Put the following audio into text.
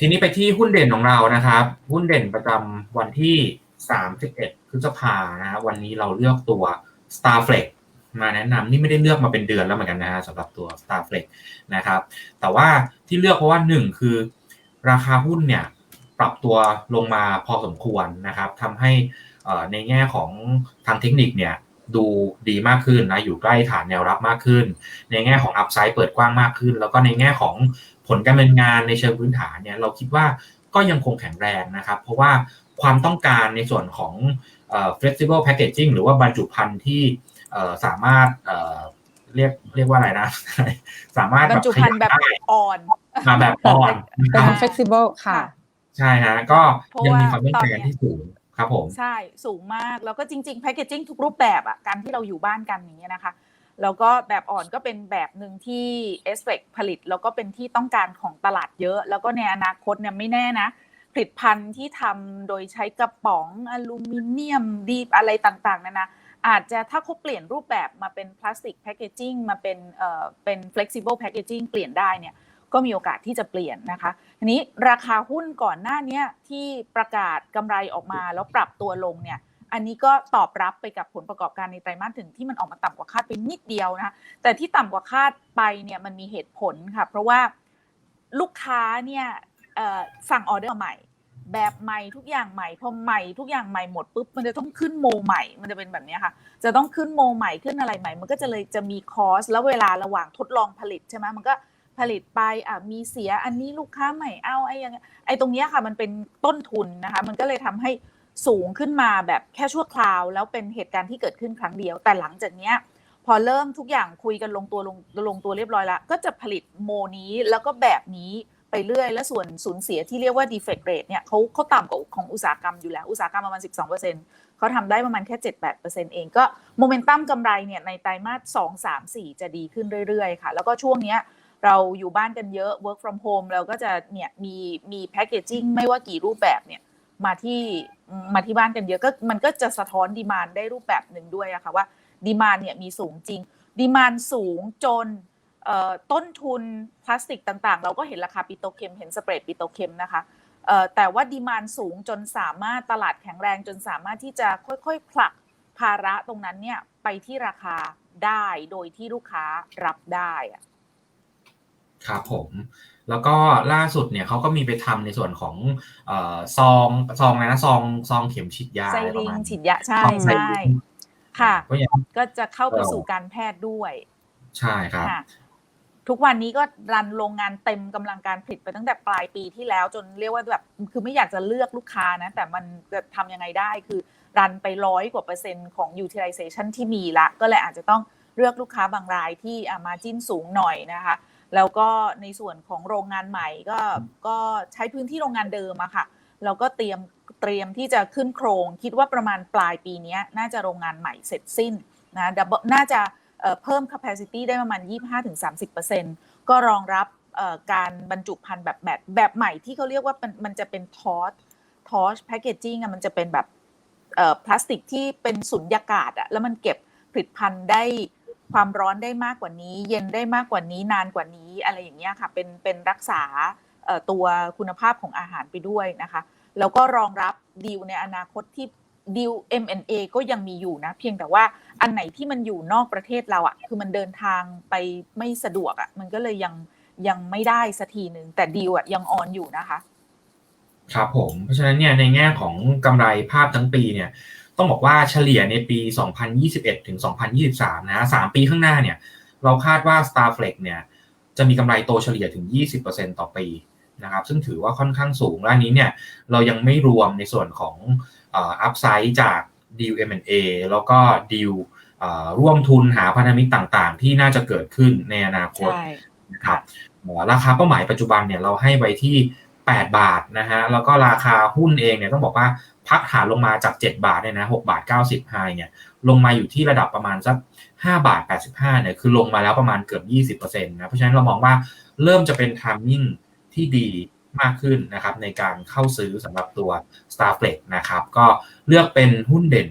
ทีนี้ไปที่หุ้นเด่นของเรานะครับ หุ้นเด่นประจำวันที่ 31พฤษภานะฮะวันนี้เราเลือกตัว Starflex มาแนะนำนี่ไม่ได้เลือกมาเป็นเดือนแล้วเหมือนกันนะฮะสำหรับตัว Starflex นะครับ แต่ว่าที่เลือกเพราะว่าหนึ่งคือ ราคาหุ้นเนี่ยปรับตัวลงมาพอสมควรนะครับทำให้ในแง่ของทางเทคนิคเนี่ยดูดีมากขึ้นนะอยู่ใกล้ฐานแนวรับมากขึ้น ในแง่ของอัพไซด์เปิดกว้างมากขึ้น แล้วก็ในแง่ของ ผลการดำเนินงานในเชิงพื้นฐานเนี่ยเราคิดว่าก็ยังคงแข็งแรงนะครับ เพราะว่าความต้องการในส่วนของเอ่อ flexible packaging หรือว่าบรรจุภัณฑ์ที่เอ่อสามารถเอ่อเรียกเรียกว่าอะไรนะ สามารถบรรจุภัณฑ์แบบขยัได้อ่อนมาแบบอ่อนนะคเป็นรับ flexible ค่ะ ใช่ฮะก็เพราะยังมีว่าความต้องตอนการเนี้ยที่สูงครับผม ใช่สูงมาก แล้วก็จริงๆ แพ c เกจิ้งทุกรูปแบบอะการที่เราอยู่บ้านกันอย่างเงี้ยนะคะ แล้วก็แบบอ่อนก็เป็นแบบหนึ่งที่เอสเ c ผลิต แล้วก็เป็นที่ต้องการของตลาดเยอะ แล้วก็ในอนาคตเนี่ยไม่แน่นะ ผลิตภัณฑ์ที่ทำโดยใช้กระป๋องอลูมิเนียมดีบอะไรต่างๆนะนะอาจจะถ้าเขาเปลี่ยนรูปแบบมาเป็นพลาสติกแพ c เกจิ้งมาเป็นเอ่อเป็น flexible packaging เปลี่ยนได้เนี่ยก็มีโอกาสที่จะเปลี่ยนนะคะทีนี้ราคาหุ้นก่อนหน้านี้ที่ประกาศกำไรออกมาแล้วปรับตัวลงเนี่ย อันนี้ก็ตอบรับไปกับผลประกอบการในไตรมาสถึงที่มันออกมาต่ำกว่าคาดไปนิดเดียวนะคะแต่ที่ต่ำกว่าคาดไปเนี่ยมันมีเหตุผลค่ะ เพราะว่าลูกค้าเนี่ยสั่งออเดอร์ใหม่ แบบใหม่ทุกอย่างใหม่พอใหม่ทุกอย่างใหม่หมดปุ๊บมันจะต้องขึ้นโมใหม่ มันจะเป็นแบบนี้ค่ะ จะต้องขึ้นโมใหม่ขึ้นอะไรใหม่ มันก็จะเลยจะมีคอสแล้วเวลาระหว่างทดลองผลิตใช่ไหมมันก็ผลิตไปอะมีเสียอันนี้ลูกค้าใหม่เอาไอ้ยังไอ้ตรงเนี้ยค่ะ มันเป็นต้นทุนนะคะ มันก็เลยทำให้ สูงขึ้นมาแบบแค่ชั่วคราว แล้วเป็นเหตุการณ์ที่เกิดขึ้นครั้งเดียว แต่หลังจากเนี้ยพอเริ่มทุกอย่างคุยกันลงตัวลงลงตัวเรียบร้อยแล้ว ก็จะผลิตโมนี้แล้วก็แบบนี้ไปเรื่อย และส่วนสูญเสียที่เรียกว่า defect rate เนี่ยเขาเขาต่ำกว่าของอุตสาหกรรมอยู่แล้ว อุตสาหกรรมประมาณ 12%เขาทำได้ประมาณแค่ 7-8%เองก็โมเมนตัมกำไรเนี่ยในไตรมาส2 3 4 จะดีขึ้นเรื่อยๆ ค่ะ แล้วก็ช่วงเนี้ยเราอยู่บ้านกันเยอะ work from home เราก็จะเนี่ยมีมีแพ c เกจิ้งไม่ว่ากี่รูปแบบเนี่ย มาที่มาที่บ้านกันเยอะก็มันก็จะสะท้อนดีมานได้รูปแบบหนึ่งด้วยอะค่ะว่าดีมานเนี่ยมีสูงจริงดีมานสูงจนต้นทุนพลาสติกต่างๆ เราก็เห็นราคาปิโตเคมเห็นสเปรดปิโตเคมนะคะแต่ว่าดีมานสูงจนสามารถตลาดแข็งแรงจนสามารถที่จะค่อยๆผลักภาระตรงนั้นเนี่ยไปที่ราคาได้โดยที่ลูกค้ารับได้อะครับผม แล้วก็ล่าสุดเนี่ยเขาก็มีไปทำในส่วนของเอ่อซองซองอะไรนะซองซองเข็มฉีดยาไซอะไรปลิระงมาณฉีดยาใช่ซองไซใช่ลิงค่ะก็ยังก็จะเข้าไปเออสู่การแพทย์ด้วย ใช่ครับค่ะทุกวันนี้ก็รันโรงงานเต็มกำลังการผลิตไปตั้งแต่ปลายปีที่แล้วจนเรียกว่าแบบคือไม่อยากจะเลือกลูกค้านะ แต่มันจะทำยังไงได้คือรันไปร้อยกว่าเปอร์เซ็นต์ของ utilization ที่มีละ ก็เลยอาจจะต้องเลือกลูกค้าบางรายที่มาจิ้นสูงหน่อยนะคะ แล้วก็ในส่วนของโรงงานใหม่ก็ก็ใช้พื้นที่โรงงานเดิมอะค่ะแล้วก็เตรียมเตรียมที่จะขึ้นโครง คิดว่าประมาณปลายปีนี้น่าจะโรงงานใหม่เสร็จสิ้นนะน่าจะเพิ่ม capacity ได้ประมาณ 25-30%ก็รองรับเอ่อการบรรจุภัณฑ์แบบแบบแบบใหม่ที่เขาเรียกว่ามันมันจะเป็นทอสทอสแพคเกจจิ้งมันจะเป็นแบบพลาสติกที่เป็นสุญญากาศอะแล้วมันเก็บผลิตภัณฑ์ได้ ความร้อนได้มากกว่านี้ เย็นได้มากกว่านี้นานกว่านี้อะไรอย่างเงี้ยค่ะเป็นเป็นรักษาตัวคุณภาพของอาหารไปด้วยนะคะ แล้วก็รองรับดีลในอนาคตที่ดีล M&A ก็ยังมีอยู่นะ เพียงแต่ว่าอันไหนที่มันอยู่นอกประเทศเราอะ่ะคือมันเดินทางไปไม่สะดวกอะ่ะมันก็เลยยังยังไม่ได้สักทีหนึ่งแต่ดีลอะยังออนอยู่นะคะ ครับผม เพราะฉะนั้นเนี่ยในแง่ของกำไรภาพทั้งปีเนี่ย ต้องบอกว่าเฉลี่ยในปี 2021 ถึง 2023 นะสามปีข้างหน้าเนี่ย เราคาดว่า Starflex เนี่ย จะมีกำไรโตเฉลี่ยถึง 20%ต่อปีนะครับ ซึ่งถือว่าค่อนข้างสูงและอันนี้เนี่ย เรายังไม่รวมในส่วนของอัพไซด์จากดีล M&A แล้วก็ดีลร่วมทุนหาพันธมิตรต่างๆ ที่น่าจะเกิดขึ้นในอนาคตใช่นะครับราคาเป้าหมายปัจจุบันเนี่ยเราให้ไว้ที่ 8 บาทนะฮะ แล้วก็ราคาหุ้นเองเนี่ยต้องบอกว่า พักฐานลงมาจาก 7 บาทเนี่ยนะหบาท 90ไฮเนี่ยลงมาอยู่ที่ระดับประมาณสัก5บาท 85เนี่ยคือลงมาแล้วประมาณเกือบ 20%นะเพราะฉะนั้นเรามองว่าเริ่มจะเป็นทามมิ่งที่ดีมากขึ้นนะครับในการเข้าซื้อสำหรับตัว Starflex นะครับก็เลือกเป็นหุ้นเด่น